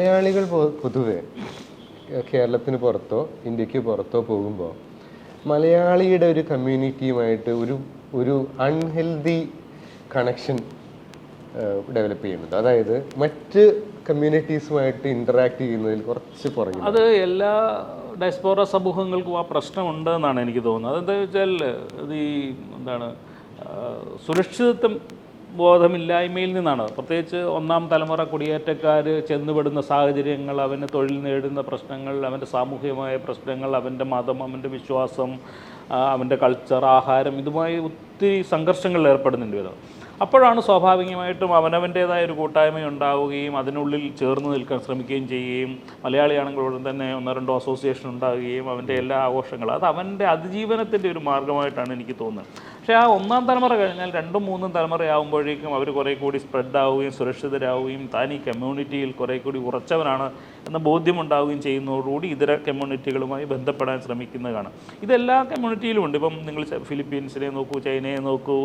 മലയാളികൾ പൊതുവെ കേരളത്തിന് പുറത്തോ ഇന്ത്യയ്ക്ക് പുറത്തോ പോകുമ്പോൾ മലയാളിയുടെ ഒരു കമ്മ്യൂണിറ്റിയുമായിട്ട് ഒരു ഒരു അൺഹെൽതി കണക്ഷൻ ഡെവലപ്പ് ചെയ്യുന്നുണ്ട്. അതായത് മറ്റ് കമ്മ്യൂണിറ്റീസുമായിട്ട് ഇന്ററാക്ട് ചെയ്യുന്നതിൽ കുറച്ച് പുറകിൽ അത് എല്ലാ ഡയസ്പോറ സമൂഹങ്ങൾക്കും ആ പ്രശ്നമുണ്ട് എന്നാണ് എനിക്ക് തോന്നുന്നത്. അതെന്താ വെച്ചാൽ ഈ എന്താണ് സുരക്ഷിതത്വം ബോധമില്ലായ്മയിൽ നിന്നാണ്. പ്രത്യേകിച്ച് ഒന്നാം തലമുറ കുടിയേറ്റക്കാർ ചെന്നുപെടുന്ന സാഹചര്യങ്ങൾ അവന് തൊഴിൽ നേടുന്ന പ്രശ്നങ്ങൾ അവന്റെ സാമൂഹികമായ പ്രശ്നങ്ങൾ അവന്റെ മതം അവന്റെ വിശ്വാസം അവന്റെ കൾച്ചർ ആഹാരം ഇതുമായി ഒത്തിരി സംഘർഷങ്ങളിൽ ഏർപ്പെടുന്നുണ്ട് ഇവർ. അപ്പോഴാണ് സ്വാഭാവികമായിട്ടും അവനവന്റേതായ ഒരു കൂട്ടായ്മ ഉണ്ടാവുകയും അതിനുള്ളിൽ ചേർന്ന് നിൽക്കാൻ ശ്രമിക്കുകയും ചെയ്യുകയും മലയാളിയാണെങ്കിൽ ഉടൻ തന്നെ ഒന്നോ രണ്ടോ അസോസിയേഷൻ ഉണ്ടാവുകയും അവന്റെ എല്ലാ ആഘോഷങ്ങളും. അത് അവന്റെ അതിജീവനത്തിന്റെ ഒരു മാർഗമായിട്ടാണ് എനിക്ക് തോന്നുന്നത്. പക്ഷേ ആ ഒന്നാം തലമുറ കഴിഞ്ഞാൽ രണ്ടും മൂന്നും തലമുറയാകുമ്പോഴേക്കും അവർ കുറേ കൂടി സ്പ്രെഡ് ആവുകയും സുരക്ഷിതരാവുകയും താൻ ഈ കമ്മ്യൂണിറ്റിയിൽ കുറേ കൂടി ഉറച്ചവനാണ് എന്ന ബോധ്യമുണ്ടാവുകയും ചെയ്യുന്നതോടുകൂടി ഇതര കമ്മ്യൂണിറ്റികളുമായി ബന്ധപ്പെടാൻ ശ്രമിക്കുന്നതാണ്. ഇതെല്ലാ കമ്മ്യൂണിറ്റിയിലും ഉണ്ട്. ഇപ്പം നിങ്ങൾ ഫിലിപ്പീൻസിനെ നോക്കൂ ചൈനയെ നോക്കൂ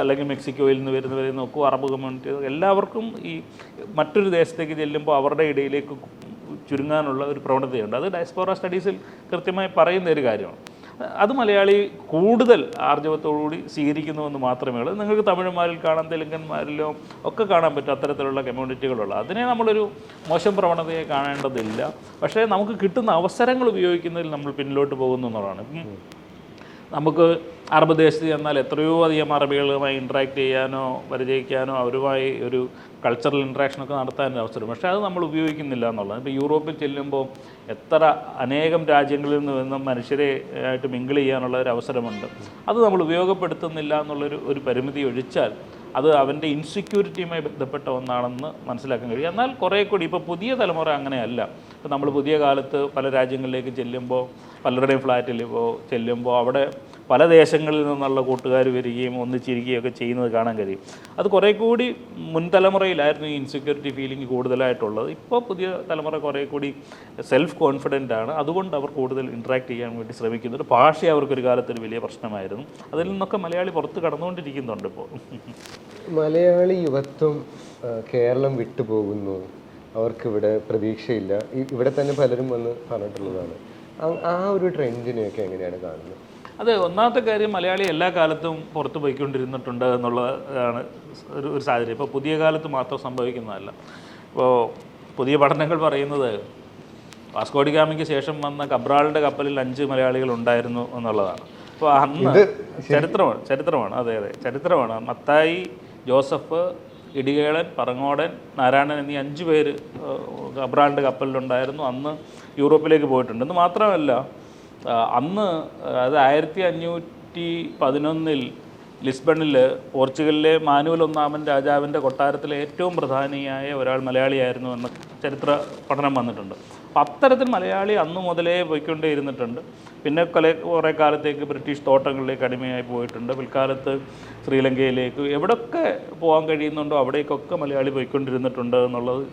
അല്ലെങ്കിൽ മെക്സിക്കോയിൽ നിന്ന് വരുന്നവരെ നോക്കൂ അറബ് കമ്മ്യൂണിറ്റി എല്ലാവർക്കും ഈ മറ്റൊരു ദേശത്തേക്ക് ചെല്ലുമ്പോൾ അവരുടെ ഇടയിലേക്ക് ചുരുങ്ങാനുള്ള ഒരു പ്രവണതയുണ്ട്. അത് ഡയസ്പോറ സ്റ്റഡീസിൽ കൃത്യമായി പറയുന്ന ഒരു കാര്യമാണ്. അത് മലയാളി കൂടുതൽ ആർജവത്തോടുകൂടി സ്വീകരിക്കുന്നുവെന്ന് മാത്രമേ ഉള്ളൂ. നിങ്ങൾക്ക് തമിഴന്മാരിൽ കാണാം തെലുങ്കന്മാരിലോ ഒക്കെ കാണാൻ പറ്റും അത്തരത്തിലുള്ള കമ്മ്യൂണിറ്റികളുള്ള അതിനെ നമ്മളൊരു മോശം പ്രവണതയെ കാണേണ്ടതില്ല. പക്ഷേ നമുക്ക് കിട്ടുന്ന അവസരങ്ങൾ ഉപയോഗിക്കുന്നതിൽ നമ്മൾ പിന്നിലോട്ട് പോകുന്നു എന്നുള്ളതാണ്. നമുക്ക് അറബ് ദേശത്ത് ചെന്നാൽ എത്രയോ അധികം അറബികളുമായി ഇൻട്രാക്ട് ചെയ്യാനോ പരിചയിക്കാനോ അവരുമായി ഒരു കൾച്ചറൽ ഇൻട്രാക്ഷനൊക്കെ നടത്താൻ അവസരം. പക്ഷേ അത് നമ്മൾ ഉപയോഗിക്കുന്നില്ല എന്നുള്ളത്. ഇപ്പോൾ യൂറോപ്പിൽ ചെല്ലുമ്പോൾ എത്ര അനേകം രാജ്യങ്ങളിൽ നിന്ന് മനുഷ്യരെ ആയിട്ട് മിങ്കിൾ ചെയ്യാനുള്ള ഒരു അവസരമുണ്ട്. അത് നമ്മൾ ഉപയോഗപ്പെടുത്തുന്നില്ല എന്നുള്ളൊരു ഒരു പരിമിതി ഒഴിച്ചാൽ അത് അവന്റെ ഇൻസെക്യൂരിറ്റിയുമായി ബന്ധപ്പെട്ട ഒന്നാണെന്ന് മനസ്സിലാക്കാൻ കഴിയും. എന്നാൽ കുറേ കൂടി ഇപ്പോൾ പുതിയ തലമുറ അങ്ങനെയല്ല. ഇപ്പോൾ നമ്മൾ പുതിയ കാലത്ത് പല രാജ്യങ്ങളിലേക്ക് ചെല്ലുമ്പോൾ പലരുടെയും ഫ്ലാറ്റിൽ ഇപ്പോൾ ചെല്ലുമ്പോൾ അവിടെ പല ദേശങ്ങളിൽ നിന്നുള്ള കൂട്ടുകാർ വരികയും ഒന്നിച്ചിരിക്കുകയും ഒക്കെ ചെയ്യുന്നത് കാണാൻ കഴിയും. അത് കുറേ കൂടി മുൻതലമുറയിലായിരുന്നു ഈ ഇൻസെക്യൂരിറ്റി ഫീലിംഗ് കൂടുതലായിട്ടുള്ളത്. ഇപ്പോൾ പുതിയ തലമുറ കുറേ കൂടി സെൽഫ് കോൺഫിഡന്റ് ആണ്. അതുകൊണ്ട് അവർ കൂടുതൽ ഇൻട്രാക്ട് ചെയ്യാൻ വേണ്ടി ശ്രമിക്കുന്നുണ്ട് ഭാഷ അവർക്കൊരു കാലത്തൊരു വലിയ പ്രശ്നമായിരുന്നു. അതിൽ നിന്നൊക്കെ മലയാളി പുറത്ത് കടന്നുകൊണ്ടിരിക്കുന്നുണ്ട് ഇപ്പോൾ. മലയാളി യുവത്വം കേരളം വിട്ടുപോകുന്നു. അവർക്കിവിടെ പ്രതീക്ഷയില്ല. ഇവിടെ തന്നെ പലരും വന്ന് പറഞ്ഞിട്ടുള്ളതാണ്. ആ- ഒരു ട്രെൻഡിനെയൊക്കെ എങ്ങനെയാണ് കാണുന്നത്? അത് ഒന്നാമത്തെ കാര്യം മലയാളി എല്ലാ കാലത്തും പുറത്ത് പോയിക്കൊണ്ടിരുന്നിട്ടുണ്ട് എന്നുള്ളതാണ് ഒരു ഒരു സാഹചര്യം. ഇപ്പോൾ പുതിയ കാലത്ത് മാത്രം സംഭവിക്കുന്നതല്ല. ഇപ്പോൾ പുതിയ പഠനങ്ങൾ പറയുന്നത് വാസ്കോഡിഗാമിക്ക് ശേഷം വന്ന കബ്രാളിന്റെ കപ്പലിൽ അഞ്ച് മലയാളികൾ ഉണ്ടായിരുന്നു എന്നുള്ളതാണ്. അപ്പോൾ അന്ന് ചരിത്രമാണ് ചരിത്രമാണ്. അതെ അതെ. ചരിത്രമാണ്. മത്തായി ജോസഫ് ഇടികേളൻ പറങ്ങോടൻ നാരായണൻ എന്നീ അഞ്ച് പേര് അബ്രാളിന്റെ കപ്പലിലുണ്ടായിരുന്നു. അന്ന് യൂറോപ്പിലേക്ക് പോയിട്ടുണ്ട്. എന്ന് മാത്രമല്ല അന്ന് അതായത് ആയിരത്തി അഞ്ഞൂറ്റി പതിനൊന്നിൽ ലിസ്ബണിൽ പോർച്ചുഗലിലെ മാനുവൽ ഒന്നാമൻ രാജാവിന്റെ കൊട്ടാരത്തിലെ ഏറ്റവും പ്രധാനിയായ ഒരാൾ മലയാളിയായിരുന്നു എന്ന ചരിത്ര പഠനം വന്നിട്ടുണ്ട്. അപ്പം അത്തരത്തിൽ മലയാളി അന്ന് മുതലേ പോയിക്കൊണ്ടേ ഇരുന്നിട്ടുണ്ട് പിന്നെ കൊല കുറേ കാലത്തേക്ക് ബ്രിട്ടീഷ് തോട്ടങ്ങളിലേക്ക് അടിമയായി പോയിട്ടുണ്ട്. പിൽക്കാലത്ത് ശ്രീലങ്കയിലേക്ക് എവിടൊക്കെ പോകാൻ കഴിയുന്നുണ്ടോ അവിടേക്കൊക്കെ മലയാളി പോയിക്കൊണ്ടിരുന്നിട്ടുണ്ട് എന്നുള്ളത്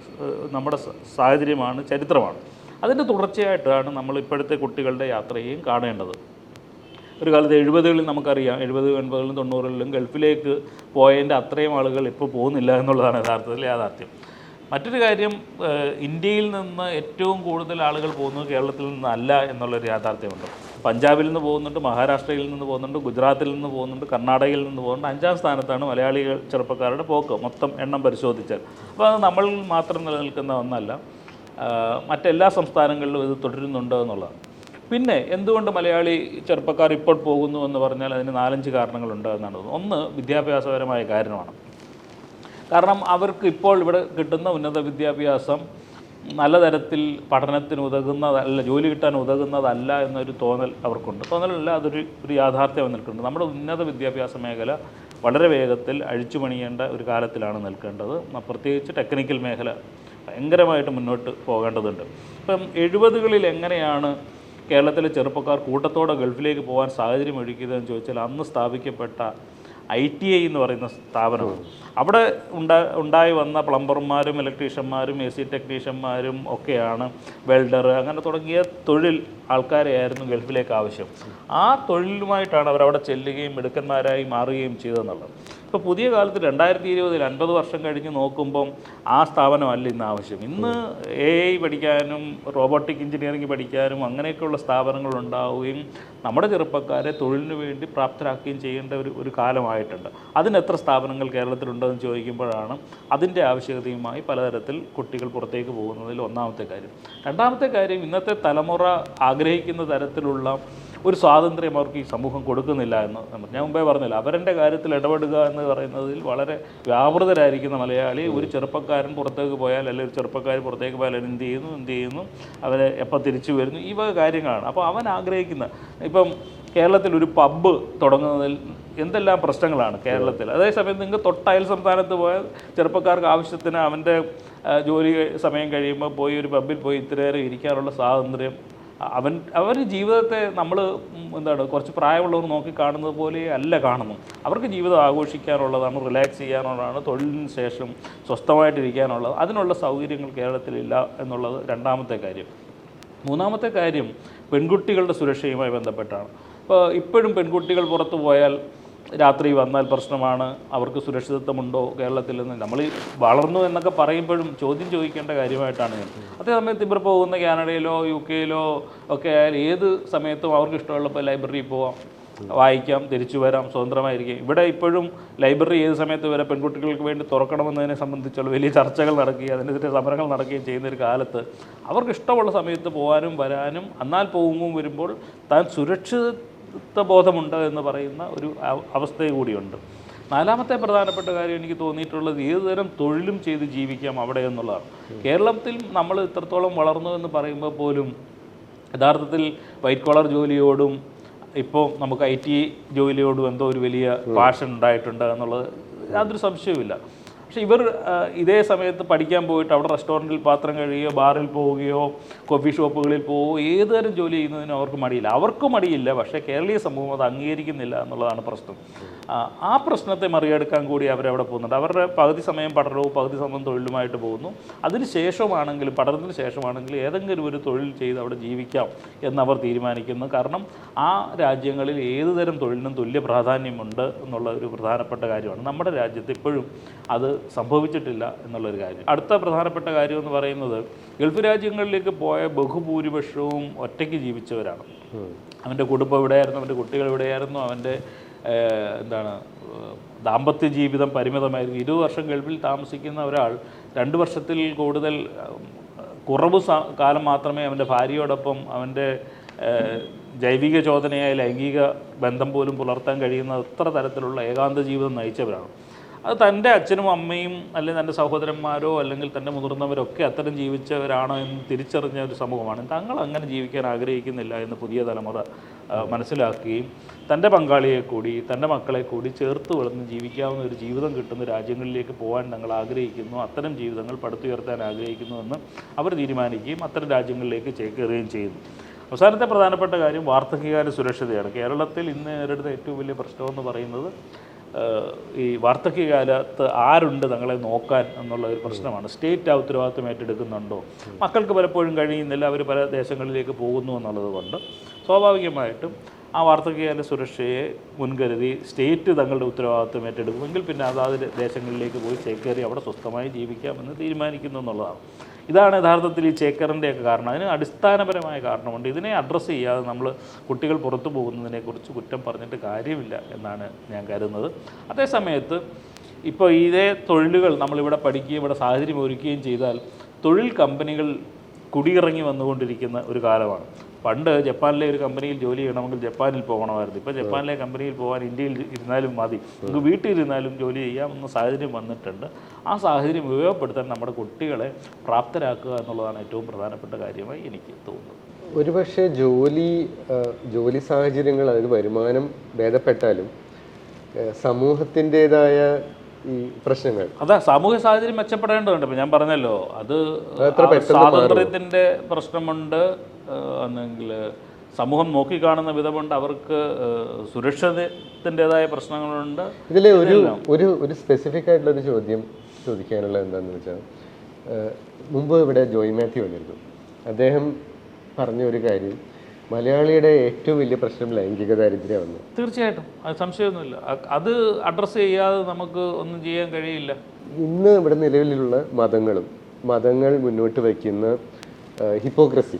നമ്മുടെ സാഹചര്യമാണ് ചരിത്രമാണ്. അതിന്റെ തുടർച്ചയായിട്ടാണ് നമ്മൾ ഇപ്പോഴത്തെ കുട്ടികളുടെ യാത്രയും കാണേണ്ടത്. ഒരു കാലത്ത് എഴുപതുകളിൽ നമുക്കറിയാം എഴുപത് എൺപതുകളിലും തൊണ്ണൂറുകളിലും ഗൾഫിലേക്ക് പോയതിന്റെ അത്രയും ആളുകൾ ഇപ്പോൾ പോകുന്നില്ല എന്നുള്ളതാണ് യഥാർത്ഥത്തിൽ യാഥാർത്ഥ്യം. മറ്റൊരു കാര്യം ഇന്ത്യയിൽ നിന്ന് ഏറ്റവും കൂടുതൽ ആളുകൾ പോകുന്നത് കേരളത്തിൽ നിന്നല്ല എന്നുള്ളൊരു യാഥാർത്ഥ്യമുണ്ട്. പഞ്ചാബിൽ നിന്ന് പോകുന്നുണ്ട് മഹാരാഷ്ട്രയിൽ നിന്ന് പോകുന്നുണ്ട് ഗുജറാത്തിൽ നിന്ന് പോകുന്നുണ്ട് കർണാടകയിൽ നിന്ന് പോകുന്നുണ്ട്. അഞ്ചാം സ്ഥാനത്താണ് മലയാളികൾ ചെറുപ്പക്കാരുടെ പോക്ക് മൊത്തം എണ്ണം പരിശോധിച്ചാൽ. അപ്പോൾ അത് നമ്മൾ മാത്രം നിലനിൽക്കുന്ന ഒന്നല്ല. മറ്റെല്ലാ സംസ്ഥാനങ്ങളിലും ഇത് തുടരുന്നുണ്ട് എന്നുള്ളതാണ്. പിന്നെ എന്തുകൊണ്ട് മലയാളി ചെറുപ്പക്കാർ ഇപ്പോൾ പോകുന്നു എന്ന് പറഞ്ഞാൽ അതിന് നാലഞ്ച് കാരണങ്ങളുണ്ട് എന്നാണ് ഒന്ന് വിദ്യാഭ്യാസപരമായ കാരണമാണ്. കാരണം അവർക്ക് ഇപ്പോൾ ഇവിടെ കിട്ടുന്ന ഉന്നത വിദ്യാഭ്യാസം നല്ല തരത്തിൽ പഠനത്തിന് ഉതകുന്നതല്ല ജോലി കിട്ടാൻ ഉതകുന്നതല്ല എന്നൊരു തോന്നൽ അവർക്കുണ്ട്. തോന്നലല്ല അതൊരു ഒരു യാഥാർത്ഥ്യം നിൽക്കുന്നുണ്ട്. നമ്മുടെ ഉന്നത വിദ്യാഭ്യാസ മേഖല വളരെ വേഗത്തിൽ അഴിച്ചുപണിയേണ്ട ഒരു കാലത്തിലാണ് നിൽക്കേണ്ടത്. പ്രത്യേകിച്ച് ടെക്നിക്കൽ മേഖല ഭയങ്കരമായിട്ട് മുന്നോട്ട് പോകേണ്ടതുണ്ട്. ഇപ്പം എഴുപതുകളിൽ എങ്ങനെയാണ് കേരളത്തിലെ ചെറുപ്പക്കാർ കൂട്ടത്തോടെ ഗൾഫിലേക്ക് പോകാൻ സാഹചര്യം ഒരുക്കിയതെന്ന് ചോദിച്ചാൽ അന്ന് സ്ഥാപിക്കപ്പെട്ട ഐ ടി ഐ എന്ന് പറയുന്ന സ്ഥാപനമാണ് അവിടെ ഉണ്ടാ ഉണ്ടായി വന്ന പ്ലംബർമാരും ഇലക്ട്രീഷ്യന്മാരും എ സി ടെക്നീഷ്യന്മാരും ഒക്കെയാണ് വെൽഡർ അങ്ങനെ തുടങ്ങിയ തൊഴിൽ ആൾക്കാരെയായിരുന്നു ഗൾഫിലേക്ക് ആവശ്യം. ആ തൊഴിലുമായിട്ടാണ് അവരവിടെ ചെല്ലുകയും മിടുക്കന്മാരായി മാറുകയും ചെയ്തതെന്നുള്ളത്. ഇപ്പോൾ പുതിയ കാലത്ത് രണ്ടായിരത്തി ഇരുപതിൽ അൻപത് വർഷം കഴിഞ്ഞ് നോക്കുമ്പം ആ സ്ഥാപനമല്ല ഇന്ന് ആവശ്യം. ഇന്ന് എ ഐ പഠിക്കാനും റോബോട്ടിക് എഞ്ചിനീയറിംഗ് പഠിക്കാനും അങ്ങനെയൊക്കെയുള്ള സ്ഥാപനങ്ങൾ ഉണ്ടാവുകയും നമ്മുടെ ചെറുപ്പക്കാരെ തൊഴിലിന് വേണ്ടി പ്രാപ്തരാക്കുകയും ചെയ്യേണ്ട ഒരു ഒരു കാലമായിട്ടുണ്ട്. അതിന് എത്ര സ്ഥാപനങ്ങൾ കേരളത്തിലുണ്ടെന്ന് ചോദിക്കുമ്പോഴാണ് അതിന്റെ ആവശ്യകതയുമായി പലതരത്തിൽ കുട്ടികൾ പുറത്തേക്ക് പോകുന്നതിൽ ഒന്നാമത്തെ കാര്യം. രണ്ടാമത്തെ കാര്യം ഇന്നത്തെ തലമുറ ആഗ്രഹിക്കുന്ന തരത്തിലുള്ള ഒരു സ്വാതന്ത്ര്യം അവർക്ക് ഈ സമൂഹം കൊടുക്കുന്നില്ല എന്ന് ഞാൻ മുമ്പേ പറഞ്ഞില്ല അവരുടെ കാര്യത്തിൽ ഇടപെടുക എന്ന് പറയുന്നതിൽ വളരെ വ്യാപൃതരായിരിക്കുന്ന മലയാളി ഒരു ചെറുപ്പക്കാരൻ പുറത്തേക്ക് പോയാൽ അല്ലെങ്കിൽ ഒരു ചെറുപ്പക്കാരൻ പുറത്തേക്ക് പോയാൽ എന്ത് ചെയ്യുന്നു എന്ത് ചെയ്യുന്നു അവരെ എപ്പോൾ തിരിച്ചു വരുന്നു ഈ വക കാര്യങ്ങളാണ്. അപ്പോൾ അവൻ ആഗ്രഹിക്കുന്ന ഇപ്പം കേരളത്തിൽ ഒരു പബ്ബ് തുടങ്ങുന്നതിൽ എന്തെല്ലാം പ്രശ്നങ്ങളാണ് കേരളത്തിൽ? അതേസമയം നിങ്ങൾക്ക് തൊട്ടയൽ സംസ്ഥാനത്ത് പോയാൽ ചെറുപ്പക്കാർക്ക് ആവശ്യത്തിന് അവന്റെ ജോലി സമയം കഴിയുമ്പോൾ പോയി ഒരു പബ്ബിൽ പോയി ഇത്രയേറെ ഇരിക്കാനുള്ള സ്വാതന്ത്ര്യം അവൻ അവർ ജീവിതത്തെ നമ്മൾ എന്താണ് കുറച്ച് പ്രായമുള്ളവർ നോക്കി കാണുന്നത് പോലെ അല്ല കാണുന്നു. അവർക്ക് ജീവിതം ആഘോഷിക്കാനുള്ളതാണ് റിലാക്സ് ചെയ്യാനുള്ളതാണ് തൊഴിലിന് ശേഷം സ്വസ്ഥമായിട്ടിരിക്കാനുള്ളത്. അതിനുള്ള സൗകര്യങ്ങൾ കേരളത്തിലില്ല എന്നുള്ളത് രണ്ടാമത്തെ കാര്യം. മൂന്നാമത്തെ കാര്യം പെൺകുട്ടികളുടെ സുരക്ഷയുമായി ബന്ധപ്പെട്ടാണ്. ഇപ്പോൾ ഇപ്പോഴും പെൺകുട്ടികൾ പുറത്തു പോയാൽ രാത്രി വന്നാൽ പ്രശ്നമാണ് അവർക്ക് സുരക്ഷിതത്വമുണ്ടോ കേരളത്തിൽ നിന്ന് നമ്മൾ വളർന്നു എന്നൊക്കെ പറയുമ്പോഴും ചോദ്യം ചോദിക്കേണ്ട കാര്യമായിട്ടാണ് ഞാൻ. അതേസമയത്ത് ഇവർ പോകുന്ന കാനഡയിലോ യു കെയിലോ ഒക്കെ ആയാൽ ഏത് സമയത്തും അവർക്ക് ഇഷ്ടമുള്ളപ്പോൾ ലൈബ്രറിയിൽ പോവാം വായിക്കാം തിരിച്ചു വരാം സ്വതന്ത്രമായിരിക്കും. ഇവിടെ ഇപ്പോഴും ലൈബ്രറി ഏത് സമയത്ത് വരെ പെൺകുട്ടികൾക്ക് വേണ്ടി തുറക്കണമെന്നതിനെ സംബന്ധിച്ചുള്ള വലിയ ചർച്ചകൾ നടക്കുകയും അതിനെതിരെ സമരങ്ങൾ നടക്കുകയും ചെയ്യുന്ന ഒരു കാലത്ത് അവർക്ക് ഇഷ്ടമുള്ള സമയത്ത് പോകാനും വരാനും എന്നാൽ പോകുമ്പോൾ വരുമ്പോൾ താൻ സുരക്ഷിത ബോധമുണ്ട് എന്ന് പറയുന്ന ഒരു അവ- അവസ്ഥ കൂടിയുണ്ട്. നാലാമത്തെ പ്രധാനപ്പെട്ട കാര്യം എനിക്ക് തോന്നിയിട്ടുള്ളത് ഏതുതരം തൊഴിലും ചെയ്ത് ജീവിക്കാം അവിടെ എന്നുള്ളതാണ്. കേരളത്തിൽ നമ്മൾ ഇത്രത്തോളം വളർന്നു എന്ന് പറയുമ്പോൾ പോലും യഥാർത്ഥത്തിൽ വൈറ്റ് കോളർ ജോലിയോടും ഇപ്പോൾ നമുക്ക് ഐ ടി ജോലിയോടും എന്തോ ഒരു വലിയ പാഷൻ ഉണ്ടായിട്ടുണ്ട് എന്നുള്ളത് യാതൊരു സംശയവുമില്ല. പക്ഷേ ഇവർ ഇതേ സമയത്ത് പഠിക്കാൻ പോയിട്ട് അവിടെ റെസ്റ്റോറന്റിൽ പാത്രം കഴുകുകയോ ബാറിൽ പോവുകയോ കോഫി ഷോപ്പുകളിൽ പോവുകയോ ഏതുതരം ജോലി ചെയ്യുന്നതിനും അവർക്ക് മടിയില്ല. അവർക്കും മടിയില്ല പക്ഷേ കേരളീയ സമൂഹം അത് അംഗീകരിക്കുന്നില്ല എന്നുള്ളതാണ് പ്രശ്നം. ആ, പ്രശ്നത്തെ മറികടക്കാൻ കൂടി അവരവിടെ പോകുന്നുണ്ട്. അവരുടെ പകുതി സമയം പഠനവും പകുതി സമയം തൊഴിലുമായിട്ട് പോകുന്നു. അതിന് ശേഷമാണെങ്കിലും പഠനത്തിന് ശേഷമാണെങ്കിലും ഏതെങ്കിലും ഒരു തൊഴിൽ ചെയ്ത് അവിടെ ജീവിക്കാം എന്നവർ തീരുമാനിക്കുന്നു. കാരണം ആ രാജ്യങ്ങളിൽ ഏതുതരം തൊഴിലിനും തുല്യ പ്രാധാന്യമുണ്ട് എന്നുള്ള ഒരു പ്രധാനപ്പെട്ട കാര്യമാണ്. നമ്മുടെ രാജ്യത്ത് ഇപ്പോഴും അത് സംഭവിച്ചിട്ടില്ല എന്നുള്ളൊരു കാര്യം. അടുത്ത പ്രധാനപ്പെട്ട കാര്യം എന്ന് പറയുന്നത് ഗൾഫ് രാജ്യങ്ങളിലേക്ക് പോയ ബഹുഭൂരിപക്ഷവും ഒറ്റയ്ക്ക് ജീവിച്ചവരാണ്. അവന്റെ കുടുംബം എവിടെയായിരുന്നു? അവന്റെ കുട്ടികൾ എവിടെയായിരുന്നു? അവന്റെ എന്താണ് ദാമ്പത്യ ജീവിതം പരിമിതമായിരുന്നു. ഇരുപത് വർഷം ഗൾഫിൽ താമസിക്കുന്ന ഒരാൾ രണ്ട് വർഷത്തിൽ കൂടുതൽ കുറവ് കാലം മാത്രമേ അവന്റെ ഭാര്യയോടൊപ്പം അവന്റെ ജൈവിക ചോദനയായ ലൈംഗിക ബന്ധം പോലും പുലർത്താൻ കഴിയുന്ന അത്ര തരത്തിലുള്ള ഏകാന്ത ജീവിതം നയിച്ചവരാണ്. അത് തന്റെ അച്ഛനും അമ്മയും അല്ലെങ്കിൽ തന്റെ സഹോദരന്മാരോ അല്ലെങ്കിൽ തന്റെ മുതിർന്നവരൊക്കെ അത്തരം ജീവിച്ചവരാണോ എന്ന് തിരിച്ചറിഞ്ഞ ഒരു സമൂഹമാണ്. തങ്ങൾ അങ്ങനെ ജീവിക്കാൻ ആഗ്രഹിക്കുന്നില്ല എന്ന് പുതിയ തലമുറ മനസ്സിലാക്കുകയും തന്റെ പങ്കാളിയെ കൂടി തന്റെ മക്കളെ കൂടി ചേർത്ത് വളർന്ന് ജീവിക്കാവുന്ന ഒരു ജീവിതം കിട്ടുന്ന രാജ്യങ്ങളിലേക്ക് പോകാൻ തങ്ങൾ ആഗ്രഹിക്കുന്നു. അത്തരം ജീവിതങ്ങൾ പടുത്തുയർത്താൻ ആഗ്രഹിക്കുന്നു എന്ന് അവർ തീരുമാനിക്കുകയും അത്തരം രാജ്യങ്ങളിലേക്ക് ചേക്കേറുകയും ചെയ്യുന്നു. അവസാനത്തെ പ്രധാനപ്പെട്ട കാര്യം വാർദ്ധക്യകാല സുരക്ഷിതയാണ്. കേരളത്തിൽ ഇന്ന് നേരിടുന്ന ഏറ്റവും വലിയ പ്രശ്നമെന്ന് പറയുന്നത് ഈ വാർദ്ധക്യകാലത്ത് ആരുണ്ട് തങ്ങളെ നോക്കാൻ എന്നുള്ള ഒരു പ്രശ്നമാണ്. സ്റ്റേറ്റ് ആ ഉത്തരവാദിത്വം ഏറ്റെടുക്കുന്നുണ്ടോ? മക്കൾക്ക് പലപ്പോഴും കഴിയുന്നില്ല. അവർ പല ദേശങ്ങളിലേക്ക് പോകുന്നു എന്നുള്ളത് കൊണ്ട് സ്വാഭാവികമായിട്ടും ആ വാർദ്ധക്യകാല സുരക്ഷയെ മുൻകരുതി സ്റ്റേറ്റ് തങ്ങളുടെ ഉത്തരവാദിത്വം ഏറ്റെടുക്കുമെങ്കിൽ പിന്നെ അതാത് ദേശങ്ങളിലേക്ക് പോയി ചേക്കേറി അവിടെ സ്വസ്ഥമായി ജീവിക്കാമെന്ന് തീരുമാനിക്കുന്നു എന്നുള്ളതാണ്. ഇതാണ് യഥാർത്ഥത്തിൽ ഈ ചേക്കറിന്റെയൊക്കെ കാരണം. അതിന് അടിസ്ഥാനപരമായ കാരണമുണ്ട്. ഇതിനെ അഡ്രസ്സ് ചെയ്യാതെ നമ്മൾ കുട്ടികൾ പുറത്തു പോകുന്നതിനെക്കുറിച്ച് കുറ്റം പറഞ്ഞിട്ട് കാര്യമില്ല എന്നാണ് ഞാൻ കരുതുന്നത്. അതേസമയത്ത് ഇപ്പോൾ ഇതേ തൊഴിലുകൾ നമ്മളിവിടെ പഠിക്കുകയും ഇവിടെ സാഹചര്യം ഒരുക്കുകയും ചെയ്താൽ തൊഴിൽ കമ്പനികൾ കുടിയിറങ്ങി വന്നുകൊണ്ടിരിക്കുന്ന ഒരു കാലമാണ്. പണ്ട് ജപ്പാനിലെ ഒരു കമ്പനിയിൽ ജോലി ചെയ്യണമെങ്കിൽ ജപ്പാനിൽ പോകണമായിരുന്നു. ഇപ്പോൾ ജപ്പാനിലെ കമ്പനിയിൽ പോകാൻ ഇന്ത്യയിൽ ഇരുന്നാലും മതി. നമുക്ക് വീട്ടിലിരുന്നാലും ജോലി ചെയ്യാമെന്ന സാഹചര്യം വന്നിട്ടുണ്ട്. ആ സാഹചര്യം ഉപയോഗപ്പെടുത്താൻ നമ്മുടെ കുട്ടികളെ പ്രാപ്തരാക്കുക എന്നുള്ളതാണ് ഏറ്റവും പ്രധാനപ്പെട്ട കാര്യമായി എനിക്ക് തോന്നുന്നത്. ഒരുപക്ഷെ ജോലി ജോലി സാഹചര്യങ്ങൾ അതിന് വരുമാനം ഭേദപ്പെട്ടാലും സമൂഹത്തിന്റെതായ ഈ പ്രശ്നങ്ങൾ. അതാ സാമൂഹ്യ സാഹചര്യം മെച്ചപ്പെടേണ്ടതുണ്ട്. ഇപ്പം ഞാൻ പറഞ്ഞല്ലോ അത് സ്വാതന്ത്ര്യത്തിന്റെ പ്രശ്നമുണ്ട് അല്ലെങ്കിൽ സമൂഹം നോക്കിക്കാണുന്ന വിധമുണ്ട്. അവർക്ക് സുരക്ഷിതത്തിന്റെതായ പ്രശ്നങ്ങളുണ്ട്. ഇതിൽ ഒരു ഒരു ഒരു സ്പെസിഫിക് ആയിട്ടുള്ള ഒരു ചോദ്യം ചോദിക്കാനുള്ളത് എന്താണെന്ന് വെച്ചാൽ മുമ്പ് ഇവിടെ ജോയ് മാത്യു വന്നിരുന്നു. അദ്ദേഹം പറഞ്ഞ ഒരു കാര്യം മലയാളിയുടെ ഏറ്റവും വലിയ പ്രശ്നം ലൈംഗിക ദാരിദ്ര്യമാണ് തീർച്ചയായിട്ടും. അത് സംശയമൊന്നുമില്ല. അത് അഡ്രസ്സ് ചെയ്യാതെ നമുക്ക് ഒന്നും ചെയ്യാൻ കഴിയില്ല. ഇന്ന് ഇവിടെ നിലവിലുള്ള മതങ്ങളും മതങ്ങൾ മുന്നോട്ട് വയ്ക്കുന്ന ഹിപ്പോക്രസി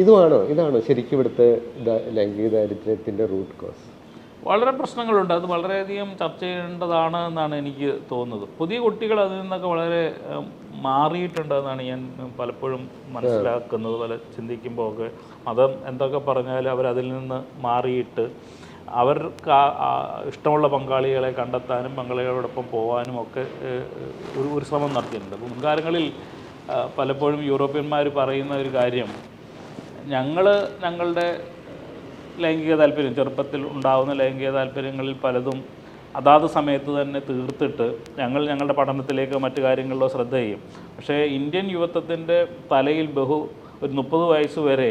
ഇതുമാണോ ഇതാണോ ശരിക്കും ഇവിടുത്തെ ലൈംഗിക ദാരിദ്ര്യത്തിന്റെ റൂട്ട് കോസ് വളരെ പ്രശ്നങ്ങളുണ്ട്. അത് വളരെയധികം ചർച്ച ചെയ്യേണ്ടതാണ് എന്നാണ് എനിക്ക് തോന്നുന്നത്. പുതിയ കുട്ടികൾ അതിൽ നിന്നൊക്കെ വളരെ മാറിയിട്ടുണ്ട് മാറിയിട്ടുണ്ടെന്നാണ് ഞാൻ പലപ്പോഴും മനസ്സിലാക്കുന്നത്. പല ചിന്തിക്കുമ്പോൾ ഒക്കെ മതം എന്തൊക്കെ പറഞ്ഞാലും അവരതിൽ നിന്ന് മാറിയിട്ട് അവർക്ക് ഇഷ്ടമുള്ള പങ്കാളികളെ കണ്ടെത്താനും പങ്കാളികളോടൊപ്പം പോകാനും ഒക്കെ ഒരു ഒരു ശ്രമം നടത്തിയിട്ടുണ്ട്. മുൻകാലങ്ങളിൽ പലപ്പോഴും യൂറോപ്യന്മാർ പറയുന്ന ഒരു കാര്യം ഞങ്ങൾ ഞങ്ങളുടെ ലൈംഗിക താല്പര്യം ചെറുപ്പത്തിൽ ഉണ്ടാകുന്ന ലൈംഗിക താല്പര്യങ്ങളിൽ പലതും അതാത് സമയത്ത് തന്നെ തീർത്തിട്ട് ഞങ്ങൾ ഞങ്ങളുടെ പഠനത്തിലേക്കോ മറ്റു കാര്യങ്ങളിലോ ശ്രദ്ധ ചെയ്യും. പക്ഷേ ഇന്ത്യൻ യുവത്വത്തിന്റെ തലയിൽ ബഹു ഒരു മുപ്പത് വയസ്സ് വരെ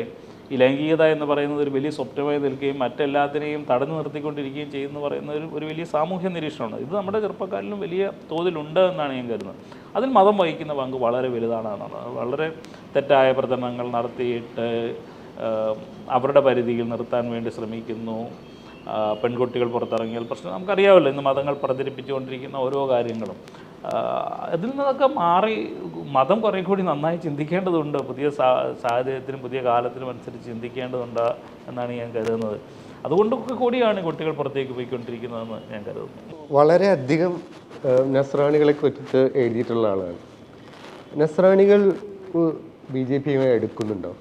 ഈ ലൈംഗികത എന്ന് പറയുന്നത് ഒരു വലിയ സ്വപ്നമായി നിൽക്കുകയും മറ്റെല്ലാത്തിനെയും തടഞ്ഞു നിർത്തിക്കൊണ്ടിരിക്കുകയും ചെയ്യുന്നു പറയുന്ന ഒരു ഒരു വലിയ സാമൂഹ്യ നിരീക്ഷണമാണ്. ഇത് നമ്മുടെ ചെറുപ്പക്കാരിലും വലിയ തോതിലുണ്ട് എന്നാണ് ഞാൻ കരുതുന്നത്. അതിൽ മതം വഹിക്കുന്ന പങ്ക് വളരെ വലുതാണ് വളരെ തെറ്റായ പ്രചരണങ്ങൾ നടത്തിയിട്ട് അവരുടെ പരിധിയിൽ നിർത്താൻ വേണ്ടി ശ്രമിക്കുന്നു. പെൺകുട്ടികൾ പുറത്തിറങ്ങിയാൽ പ്രശ്നം നമുക്കറിയാമല്ലോ. ഇന്ന് മതങ്ങൾ പ്രചരിപ്പിച്ചുകൊണ്ടിരിക്കുന്ന ഓരോ കാര്യങ്ങളും. അതിൽ നിന്നൊക്കെ മാറി മതം കുറേ കൂടി നന്നായി ചിന്തിക്കേണ്ടതുണ്ട്. പുതിയ സാഹചര്യത്തിനും പുതിയ കാലത്തിനും അനുസരിച്ച് ചിന്തിക്കേണ്ടതുണ്ട് എന്നാണ് ഞാൻ കരുതുന്നത്. അതുകൊണ്ടൊക്കെ കൂടിയാണ് കുട്ടികൾ പുറത്തേക്ക് പോയിക്കൊണ്ടിരിക്കുന്നതെന്ന് ഞാൻ കരുതുന്നു. വളരെയധികം നസ്രാണികളെ കുറിച്ച് എഴുതിയിട്ടുള്ള ആളാണ്. നസ്രാണികൾ ബി ജെ പിയുമായി എടുക്കുന്നുണ്ടോ